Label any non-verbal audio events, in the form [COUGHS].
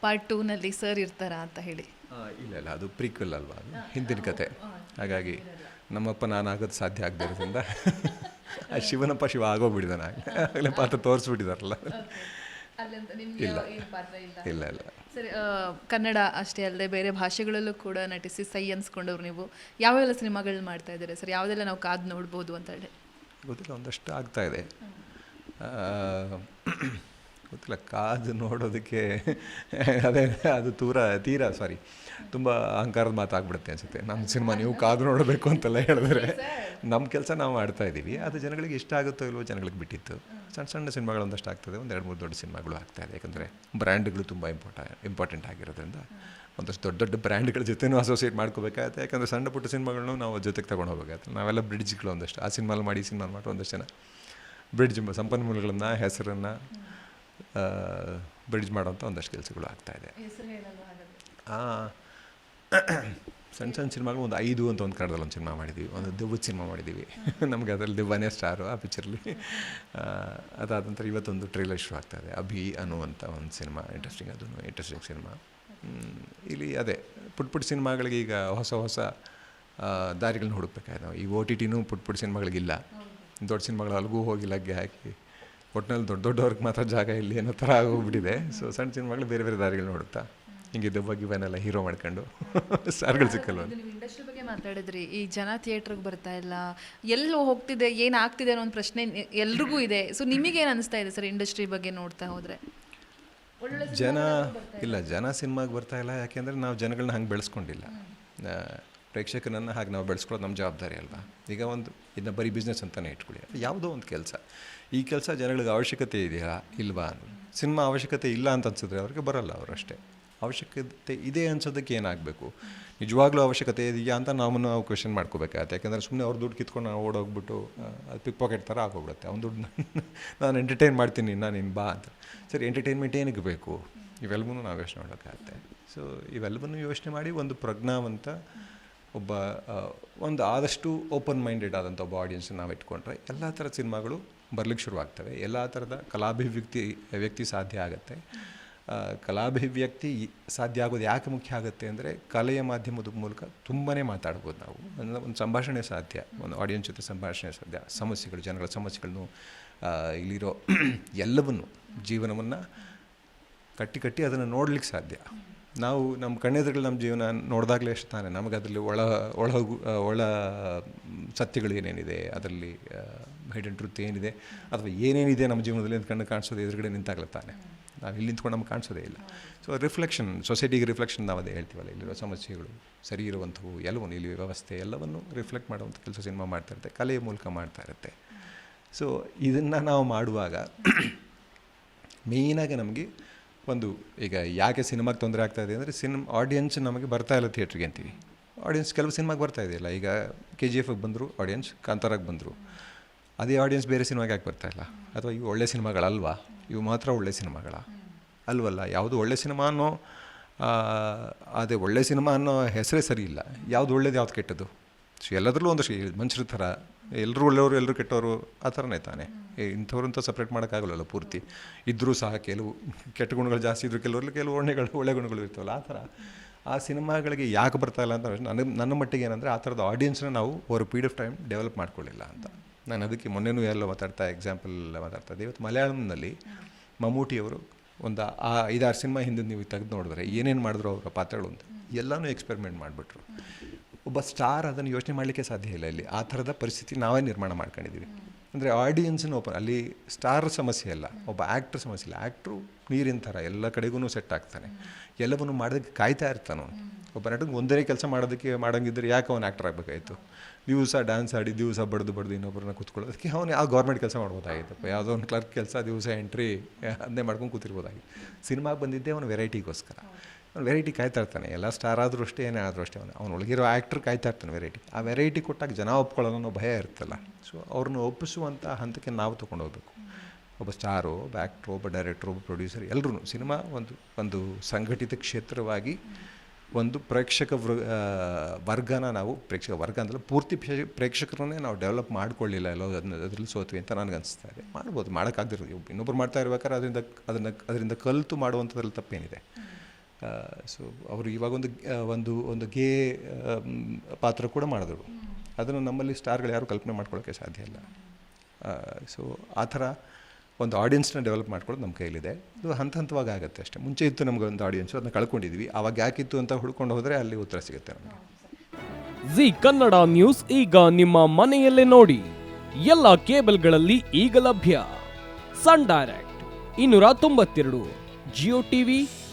Part ಟೂನಲ್ಲಿ sir ಇರ್ತಾರಾ ಅಂತ ಹೇಳಿ. ಇಲ್ಲ ಇಲ್ಲ ಅದು ಪ್ರೀಕ್ವೆಲ್ ಅಲ್ವಾ? ಹಿಂದಿನ ಕತೆ. ಹಾಗಾಗಿ ನಮ್ಮಪ್ಪ ನಾನು ಆಗೋದು ಸಾಧ್ಯ ಆಗದೆ ಇರೋದ್ರಿಂದ ಆ ಶಿವನಪ್ಪ ಶಿವ ಆಗೋಗ್ಬಿಡಿದ ಆಗಲೇ ಪಾತ್ರ ತೋರಿಸ್ಬಿಟ್ಟಿದಾರಲ್ಲ. ಇಲ್ಲ. ಇಲ್ಲ? ಇಲ್ಲ ಸರಿ ಕನ್ನಡ ಅಷ್ಟೇ ಅಲ್ಲದೆ ಬೇರೆ ಭಾಷೆಗಳಲ್ಲೂ ಕೂಡ ನಟಿಸಿ ಸೈ ಅನ್ಸ್ಕೊಂಡವ್ರು ನೀವು. ಯಾವೆಲ್ಲ ಸಿನಿಮಾಗಳು ಮಾಡ್ತಾ ಇದ್ದಾರೆ ಸರ್? ಯಾವುದೆಲ್ಲ ನಾವು ಕಾದು ನೋಡ್ಬೋದು ಅಂತ ಹೇಳಿ. ಗೊತ್ತಿಲ್ಲ ಒಂದಷ್ಟು ಆಗ್ತಾ ಇದೆ. ಗೊತ್ತಿಲ್ಲ ಕಾದು ನೋಡೋದಕ್ಕೆ ಅದೇ ಅದು ತೂರ ತೀರಾ ಸಾರಿ ತುಂಬ ಅಹಂಕಾರದ ಮಾತಾಗ್ಬಿಡುತ್ತೆ ಅನಿಸುತ್ತೆ. ನಮ್ಮ ಸಿನಿಮಾ ನೀವು ಕಾದು ನೋಡಬೇಕು ಅಂತೆಲ್ಲ ಹೇಳಿದ್ರೆ ನಮ್ಮ ಕೆಲಸ ನಾವು ಮಾಡ್ತಾ ಇದ್ದೀವಿ. ಅದು ಜನಗಳಿಗೆ ಇಷ್ಟ ಆಗುತ್ತೋ ಇಲ್ವೋ ಜನಗಳಿಗೆ ಬಿಟ್ಟಿತ್ತು. ಸಣ್ಣ ಸಣ್ಣ ಸಿನಿಮಾಗಳು ಒಂದಷ್ಟು ಆಗ್ತದೆ. ಒಂದು ಎರಡು ಮೂರು ದೊಡ್ಡ ಸಿನಿಮಾಗಳು ಆಗ್ತಾ ಇದೆ. ಯಾಕಂದರೆ ಬ್ರ್ಯಾಂಡ್ಗಳು ತುಂಬ ಇಂಪಾರ್ಟ ಇಂಪಾರ್ಟೆಂಟ್ ಆಗಿರೋದ್ರಿಂದ ಒಂದಷ್ಟು ದೊಡ್ಡ ದೊಡ್ಡ ಬ್ರ್ಯಾಂಡ್ಗಳ ಜೊತೆನೂ ಅಸೋಸಿಯೇಟ್ ಮಾಡ್ಕೋಬೇಕಾಗುತ್ತೆ. ಯಾಕಂದರೆ ಸಣ್ಣ ಪುಟ್ಟ ಸಿನಿಮಾಗಳನ್ನೂ ನಾವು ಜೊತೆಗೆ ತಗೊಂಡು ಹೋಗಬೇಕಾಗತ್ತೆ. ನಾವೆಲ್ಲ ಬ್ರಿಡ್ಜ್ಗಳು ಒಂದಷ್ಟು. ಆ ಸಿನಿಮಾಲಿ ಮಾಡಿ ಸಿನಿಮಾ ಮಾಡಿ ಒಂದಷ್ಟು ಜನ ಬ್ರಿಡ್ಜ್ ಸಂಪನ್ಮೂಲಗಳನ್ನು ಹೆಸರನ್ನು ಬ್ರಿಡ್ಜ್ ಮಾಡೋಂಥ ಒಂದಷ್ಟು ಕೆಲಸಗಳು ಆಗ್ತಾಯಿದೆ ಸಣ್ಣ ಸಣ್ಣ ಸಿನಿಮಾಗಳು ಒಂದು ಐದು ಅಂತ ಒಂದು ಕಡದಲ್ಲಿ ಒಂದು ಸಿನಿಮಾ ಮಾಡಿದ್ವಿ. ಒಂದು ದೆವ್ವದ ಸಿನಿಮಾ ಮಾಡಿದ್ದೀವಿ ನಮಗೆ ಅದರಲ್ಲಿ ದೆವ್ವನೇ ಸ್ಟಾರು ಆ ಪಿಕ್ಚರಲ್ಲಿ ಅದಾದ ನಂತರ ಇವತ್ತೊಂದು ಟ್ರೈಲರ್ ಶುರು ಆಗ್ತಾಯಿದೆ ಅಭಿ ಅನ್ನುವಂಥ ಒಂದು ಸಿನಿಮಾ ಇಂಟ್ರೆಸ್ಟಿಂಗ್ ಅದು ಇಂಟ್ರೆಸ್ಟಿಂಗ್ ಸಿನಿಮಾ. ಇಲ್ಲಿ ಅದೇ ಪುಟ್ ಪುಟ್ ಸಿನಿಮಾಗಳಿಗೆ ಈಗ ಹೊಸ ಹೊಸ ದಾರಿಗಳನ್ನ ಹುಡುಕ್ಬೇಕಾಯ್ತು ನಾವು ಈ ಓ ಟಿ ಟಿನೂ ಪುಟ್ ಪುಟ್ ಸಿನಿಮಾಗಳಿಗಿಲ್ಲ. ದೊಡ್ಡ ಸಿನಿಮಾಗಳು ಅಲ್ಗೂ ಹೋಗಿ ಲಗ್ಗೆ ಹಾಕಿ ಒಟ್ಟಿನಲ್ಲಿ ದೊಡ್ಡ ದೊಡ್ಡವ್ರಿಗೆ ಮಾತ್ರ ಜಾಗ ಇಲ್ಲಿ ಅನ್ನೋ ಥರ ಆಗೋಗ್ಬಿಟ್ಟಿದೆ. ಸೊ ಸಣ್ಣ ಸಿನಿಮಾಗಳು ಬೇರೆ ಬೇರೆ ದಾರಿಗಳು ನೋಡುತ್ತಾ? ಹಿಂಗೆ ದೆವ್ವ ಗಿವ್ವನ್ನೆಲ್ಲ ಹೀರೋ ಮಾಡ್ಕೊಂಡು [LAUGHS] ಸಾರ್ಗಳು ಸಿಕ್ಕಲ್ವ? ನೀವು ಇಂಡಸ್ಟ್ರಿ ಬಗ್ಗೆ ಮಾತಾಡಿದ್ರಿ ಈ ಜನ ಥಿಯೇಟ್ರಿಗೆ ಬರ್ತಾ ಇಲ್ಲ ಎಲ್ಲೋ ಹೋಗ್ತಿದೆ ಏನು ಆಗ್ತಿದೆ ಅನ್ನೋ ಒಂದು ಪ್ರಶ್ನೆ ಎಲ್ರಿಗೂ ಇದೆ. ಸೊ ನಿಮಗೇನು ಅನಿಸ್ತಾ ಇದೆ ಸರ್ ಇಂಡಸ್ಟ್ರಿ ಬಗ್ಗೆ ನೋಡ್ತಾ ಹೋದರೆ? ಜನ ಇಲ್ಲ. ಜನ ಸಿನಿಮಾಗೆ ಬರ್ತಾ ಇಲ್ಲ ಯಾಕೆಂದರೆ ನಾವು ಜನಗಳನ್ನ ಹಂಗೆ ಬೆಳೆಸ್ಕೊಂಡಿಲ್ಲ. ಪ್ರೇಕ್ಷಕರನ್ನು ಹಾಗೆ ನಾವು ಬೆಳೆಸ್ಕೊಳ್ಳೋದು ನಮ್ಮ ಜವಾಬ್ದಾರಿ ಅಲ್ವಾ? ಈಗ ಒಂದು ಇದನ್ನ ಬರೀ ಬಿಸ್ನೆಸ್ ಅಂತಲೇ ಇಟ್ಕೊಳ್ಳಿ. ಅದು ಯಾವುದೋ ಒಂದು ಕೆಲಸ. ಈ ಕೆಲಸ ಜನಗಳಿಗೆ ಅವಶ್ಯಕತೆ ಇದೆಯಾ? ಇಲ್ವಾ ಸಿನಿಮಾ ಅವಶ್ಯಕತೆ ಇಲ್ಲ ಅಂತ ಅನ್ಸಿದ್ರೆ ಅವ್ರಿಗೆ ಬರಲ್ಲ ಅವರಷ್ಟೇ ಅವಶ್ಯಕತೆ ಇದೆ ಅನ್ಸೋದಕ್ಕೆ ಏನಾಗಬೇಕು? ನಿಜವಾಗ್ಲೂ ಅವಶ್ಯಕತೆ ಇದೆಯಾ ಅಂತ ನಮ್ಮನ್ನು ನಾವು ಕ್ವೆಶನ್ ಮಾಡ್ಕೋಬೇಕಾಗತ್ತೆ. ಯಾಕಂದರೆ ಸುಮ್ಮನೆ ಅವ್ರು ದುಡ್ಡು ಕಿತ್ಕೊಂಡು ನಾವು ಓಡೋಗ್ಬಿಟ್ಟು ಅದು ಪಿಕ್ ಪಾಕೆಟ್ ಥರ ಆಗೋಗ್ಬಿಡುತ್ತೆ. ಅವ್ನು ದುಡ್ಡು ನಾನು ಎಂಟರ್ಟೈನ್ ಮಾಡ್ತೀನಿ ನಾನು ನೀನು ಬಾ ಅಂತ. ಸರಿ ಎಂಟರ್ಟೈನ್ಮೆಂಟ್ ಏನಕ್ಕೆ ಬೇಕು? ಇವೆಲ್ಲವೂ ನಾವು ಯೋಚನೆ ಮಾಡೋಕ್ಕಾಗತ್ತೆ ಸೊ ಇವೆಲ್ಲವನ್ನೂ ಯೋಚನೆ ಮಾಡಿ ಒಂದು ಪ್ರಜ್ಞಾವಂತ ಒಬ್ಬ ಒಂದು ಆದಷ್ಟು ಓಪನ್ ಮೈಂಡೆಡ್ ಆದಂಥ ಒಬ್ಬ ಆಡಿಯನ್ಸ್ ನಾವು ಇಟ್ಕೊಂಡ್ರೆ ಎಲ್ಲ ಥರದ ಸಿನಿಮಾಗಳು ಬರ್ಲಿಕ್ಕೆ ಶುರುವಾಗ್ತವೆ. ಎಲ್ಲ ಥರದ ಕಲಾಭಿವ್ಯಕ್ತಿ, ವ್ಯಕ್ತಿ ಸಾಧ್ಯ ಆಗುತ್ತೆ. ಕಲಾಭಿವ್ಯಕ್ತಿ ಸಾಧ್ಯ ಆಗೋದು ಯಾಕೆ ಮುಖ್ಯ ಆಗುತ್ತೆ ಅಂದರೆ ಕಲೆಯ ಮಾಧ್ಯಮದ ಮೂಲಕ ತುಂಬಾ ಮಾತಾಡ್ಬೋದು ನಾವು. ಅಂದರೆ ಒಂದು ಸಂಭಾಷಣೆ ಸಾಧ್ಯ, ಒಂದು ಆಡಿಯನ್ಸ್ ಜೊತೆ ಸಂಭಾಷಣೆ ಸಾಧ್ಯ. ಸಮಸ್ಯೆಗಳು, ಜನಗಳ ಸಮಸ್ಯೆಗಳನ್ನು ಇಲ್ಲಿರೋ [CLEARS THROAT] ಎಲ್ಲವನ್ನು ಜೀವನವನ್ನು ಕಟ್ಟಿ ಕಟ್ಟಿ ಅದನ್ನು ನೋಡಲಿಕ್ಕೆ ಸಾಧ್ಯ. ನಾವು ನಮ್ಮ ಕಣ್ಣೆದುರುಗಳು ನಮ್ಮ ಜೀವನ ನೋಡಿದಾಗಲೇ ಅಷ್ಟು ತಾನೆ. ನಮಗೆ ಅದರಲ್ಲಿ ಒಳ ಒಳ ಒಳ ಸತ್ಯಗಳು ಏನೇನಿದೆ, ಅದರಲ್ಲಿ ಹಿಡನ್ ಟ್ರುತ್ ಏನಿದೆ, ಅಥವಾ ಏನೇನಿದೆ ನಮ್ಮ ಜೀವನದಲ್ಲಿ ಅಂತ ಕಣ್ಣು ಕಾಣಿಸೋದು ಎದುರುಗಡೆ ನಿಂತಾಗಲೇ ತಾನೆ. ನಾವು ಇಲ್ಲಿ ನಿಂತ್ಕೊಂಡು ನಮ್ಗೆ ಕಾಣಿಸೋದೇ ಇಲ್ಲ. ಸೊ ರಿಫ್ಲೆಕ್ಷನ್ ಸೊಸೈಟಿಗೆ ರಿಫ್ಲೆಕ್ಷನ್ ನಾವು ಅದೇ ಹೇಳ್ತೀವಲ್ಲ ಇಲ್ಲಿರೋ ಸಮಸ್ಯೆಗಳು, ಸರಿ ಇರುವಂಥವು ಎಲ್ಲವನ್ನು ಇಲ್ಲಿ ವ್ಯವಸ್ಥೆ, ಎಲ್ಲವನ್ನು ರಿಫ್ಲೆಕ್ಟ್ ಮಾಡುವಂಥ ಕೆಲಸ ಸಿನಿಮಾ ಮಾಡ್ತಾ ಇರುತ್ತೆ, ಕಲೆಯ ಮೂಲಕ ಮಾಡ್ತಾ ಇರುತ್ತೆ. ಸೊ ಇದನ್ನು ನಾವು ಮಾಡುವಾಗ [COUGHS] ಮೇಯ್ನಾಗಿ ನಮಗೆ ಒಂದು, ಈಗ ಯಾಕೆ ಸಿನಿಮಾಗೆ ತೊಂದರೆ ಆಗ್ತಾ ಇದೆ ಅಂದರೆ ಸಿನಿಮಾ ಆಡಿಯನ್ಸ್ ನಮಗೆ ಬರ್ತಾ ಇಲ್ಲ ಥಿಯೇಟ್ರಿಗೆ ಅಂತೀವಿ. ಆಡಿಯನ್ಸ್ ಕೆಲವು ಸಿನಿಮಾಗೆ ಬರ್ತಾ ಇದೆಯಲ್ಲ ಈಗ ಕೆ ಜಿ ಎಫ್ಗೆ ಬಂದರು ಆಡಿಯನ್ಸ್ ಕಾಂತಾರಾಗೆ ಬಂದರು. ಅದೇ ಆಡಿಯನ್ಸ್ ಬೇರೆ ಸಿನಿಮಾಗೆ ಯಾಕೆ ಬರ್ತಾ ಇಲ್ಲ? ಅಥವಾ ಇವು ಒಳ್ಳೆ ಸಿನಿಮಾಗಳಲ್ವಾ? ಇವು ಮಾತ್ರ ಒಳ್ಳೆ ಸಿನಿಮಾಗಳ? ಅಲ್ವಲ್ಲ, ಯಾವುದು ಒಳ್ಳೆ ಸಿನಿಮಾ ಅನ್ನೋ ಅದೇ ಒಳ್ಳೆ ಸಿನಿಮಾ ಅನ್ನೋ ಹೆಸರೇ ಸರಿ ಇಲ್ಲ. ಯಾವುದು ಒಳ್ಳೇದು ಯಾವ್ದು ಕೆಟ್ಟದ್ದು? ಸೊ ಎಲ್ಲದರಲ್ಲೂ ಒಂದು ಮನುಷ್ಯರ ಥರ ಎಲ್ಲರೂ ಒಳ್ಳೆಯವರು ಎಲ್ಲರೂ ಕೆಟ್ಟವರು ಆ ಥರನೇ ತಾನೆ. ಇಂಥವ್ರಂತ ಇಂಥವ್ರು ಅಂತ ಸಪ್ರೇಟ್ ಮಾಡೋಕ್ಕಾಗಲ್ಲ ಪೂರ್ತಿ. ಇದ್ದರೂ ಸಹ ಕೆಲವು ಕೆಟ್ಟ ಗುಣಗಳು ಜಾಸ್ತಿ ಇದ್ದರೂ ಕೆಲವರಲ್ಲಿ ಕೆಲವು ಒಳ್ಳೆಗಳು ಒಳ್ಳೆ ಗುಣಗಳು ಇರ್ತವಲ್ಲ ಆ ಥರ. ಆ ಸಿನಿಮಾಗಳಿಗೆ ಯಾಕೆ ಬರ್ತಾ ಇಲ್ಲ ಅಂತ ನನ್ನ ನನ್ನ ಮಟ್ಟಿಗೆ ಏನಂದರೆ ಆ ಥರದ ಆಡಿಯನ್ಸ್ನ ನಾವು over period of time develop ಮಾಡ್ಕೊಳ್ಳಿಲ್ಲ ಅಂತ. ನಾನು ಅದಕ್ಕೆ ಮೊನ್ನೆನೂ ಎಲ್ಲ ಮಾತಾಡ್ತಾ ಎಕ್ಸಾಂಪಲ್ ಮಾತಾಡ್ತಾ ಇದ್ದೆ. ಇವತ್ತು ಮಲಯಾಳಂನಲ್ಲಿ ಮಮ್ಮೂಟಿಯವರು ಒಂದು ಆ ಐದಾರು ಸಿನಿಮಾ ಹಿಂದೆ ನೀವು ತೆಗೆದು ನೋಡಿದ್ರೆ ಏನೇನು ಮಾಡಿದ್ರು ಅವರ ಪಾತ್ರಗಳು ಅಂತ. ಎಲ್ಲನೂ ಎಕ್ಸ್ಪೆರಿಮೆಂಟ್ ಮಾಡಿಬಿಟ್ರು. ಒಬ್ಬ ಸ್ಟಾರ್ ಅದನ್ನು ಯೋಚನೆ ಮಾಡಲಿಕ್ಕೆ ಸಾಧ್ಯ ಇಲ್ಲ ಇಲ್ಲಿ. ಆ ಥರದ ಪರಿಸ್ಥಿತಿ ನಾವೇ ನಿರ್ಮಾಣ ಮಾಡ್ಕೊಂಡಿದ್ದೀವಿ. ಅಂದರೆ ಆಡಿಯನ್ಸನ್ನು ಓಪನ್ ಅಲ್ಲಿ ಸ್ಟಾರ್ ಸಮಸ್ಯೆ ಅಲ್ಲ, ಒಬ್ಬ ಆ್ಯಕ್ಟ್ರ್ ಸಮಸ್ಯೆ ಇಲ್ಲ. ಆ್ಯಕ್ಟ್ರು ನೀರಿನ ಥರ ಎಲ್ಲ ಕಡೆಗೂ ಸೆಟ್ ಆಗ್ತಾನೆ. ಎಲ್ಲವನ್ನು ಮಾಡೋದಕ್ಕೆ ಕಾಯ್ತಾ ಇರ್ತಾನೆ ಒಬ್ಬ ನಟನಿಗೆ ಒಂದೇ ಕೆಲಸ ಮಾಡೋದಕ್ಕೆ ಮಾಡೋಂಗಿದ್ರೆ ಯಾಕೆ ಅವನು ಆ್ಯಕ್ಟರ್ ಆಗಬೇಕಾಯಿತು? ದಿವಸ ಡ್ಯಾನ್ಸ್ ಆಡಿ ದಿವಸ ಬಡ್ದು ಬಡ್ದು ಇನ್ನೊಬ್ಬರನ್ನ ಕೂತ್ಕೊಳ್ಳೋದಕ್ಕೆ ಅವನು ಯಾವ ಗೌರ್ಮೆಂಟ್ ಕೆಲಸ ಮಾಡ್ಬೋದಾಗಿತ್ತಪ್ಪ ಯಾವುದೋ ಒಂದು ಕ್ಲರ್ಕ್ ಕೆಲಸ ದಿವಸ ಎಂಟ್ರಿ ಅದನ್ನೇ ಮಾಡ್ಕೊಂಡು ಕೂತಿರ್ಬೋದಾಗಿತ್ತು. ಸಿನಿಮಾಗೆ ಬಂದಿದ್ದೆ ಅವನು ವೆರೈಟಿಗೋಸ್ಕರ ವೆರೈಟಿ ಕಾಯ್ತಾ ಇರ್ತಾನೆ. ಎಲ್ಲ ಸ್ಟಾರ್ ಆದರೂ ಅಷ್ಟೇ, ಏನೇ ಆದರೂ ಅಷ್ಟೇ ಅವನು. ಅವ್ನು ಒಳಗಿರೋ ಆ್ಯಕ್ಟ್ರ್ ಕಾಯ್ತಾ ಇರ್ತಾನೆ ವೆರೈಟಿ. ಆ ವೆರೈಟಿ ಕೊಟ್ಟಾಗ ಜನ ಒಪ್ಕೊಳ್ಳೋದು ಭಯ ಇರ್ತಲ್ಲ ಸೊ ಅವ್ರನ್ನ ಒಪ್ಪಿಸುವಂಥ ಹಂತಕ್ಕೆ ನಾವು ತೊಗೊಂಡು ಹೋಗ್ಬೇಕು ಒಬ್ಬ ಸ್ಟಾರು, ಒಬ್ಬ ಆ್ಯಕ್ಟ್ರು ಒಬ್ಬ ಡೈರೆಕ್ಟ್ರು, ಒಬ್ಬ ಪ್ರೊಡ್ಯೂಸರ್ ಎಲ್ಲರೂ ಸಿನಿಮಾ ಒಂದು ಒಂದು ಸಂಘಟಿತ ಕ್ಷೇತ್ರವಾಗಿ ಒಂದು ಪ್ರೇಕ್ಷಕ ವೃ ವರ್ಗನ ನಾವು ಪ್ರೇಕ್ಷಕ ವರ್ಗ ಅಂದರೆ ಪೂರ್ತಿ ಪ್ರೇಕ್ಷ- ಪ್ರೇಕ್ಷಕರನ್ನೇ ನಾವು ಡೆವಲಪ್ ಮಾಡ್ಕೊಳ್ಳಿಲ್ಲ ಎಲ್ಲೋ ಅದನ್ನ ಅದರಲ್ಲಿ ಸೋತ್ವಿ ಅಂತ ನನಗೆ ಅನಿಸ್ತಾ ಇದೆ. ಮಾಡ್ಬೋದು, ಮಾಡೋಕ್ಕಾಗ್ದಿರೋದು. ಇನ್ನೊಬ್ರು ಮಾಡ್ತಾ ಇರ್ಬೇಕಾದ್ರೆ ಅದರಿಂದ, ಅದನ್ನು, ಅದರಿಂದ ಕಲಿತು ಮಾಡುವಂಥದ್ರಲ್ಲಿ ತಪ್ಪೇನಿದೆ. ಸೊ ಅವರು ಇವಾಗ ಒಂದು ಒಂದು ಒಂದು ಗೇ ಪಾತ್ರ ಕೂಡ ಮಾಡಿದ್ರು. ಅದನ್ನು ನಮ್ಮಲ್ಲಿ ಸ್ಟಾರ್ಗಳು ಯಾರೂ ಕಲ್ಪನೆ ಮಾಡ್ಕೊಳ್ಳೋಕ್ಕೆ ಸಾಧ್ಯ ಇಲ್ಲ. ಸೊ ಆ ಥರ ಒಂದು ಆಡಿಯನ್ಸ್ನ ಡೆವಲಪ್ ಮಾಡ್ಕೊಳ್ಳೋದು ನಮ್ಮ ಕೈಲಿದೆ ಇದು ಹಂತ ಹಂತವಾಗಿ ಆಗುತ್ತೆ ಅಷ್ಟೇ. ಮುಂಚೆ ಇತ್ತು ನಮಗೆ ಒಂದು ಆಡಿಯನ್ಸು ಅದನ್ನ ಕಳ್ಕೊಂಡಿದ್ವಿ. ಆವಾಗ ಯಾಕಿತ್ತು ಅಂತ ಹುಡ್ಕೊಂಡು ಹೋದರೆ ಅಲ್ಲಿ ಉತ್ತರ ಸಿಗುತ್ತೆ ನಮಗೆ. ಜಿ ಕನ್ನಡ ನ್ಯೂಸ್ ಈಗ ನಿಮ್ಮ ಮನೆಯಲ್ಲೇ ನೋಡಿ. ಎಲ್ಲ ಕೇಬಲ್ಗಳಲ್ಲಿ ಈಗ ಲಭ್ಯ. ಸನ್ ಡೈರೆಕ್ಟ್, ಇನ್ನೂರ ತೊಂಬತ್ತೆರಡು, ಜಿಯೋ ಟಿವಿ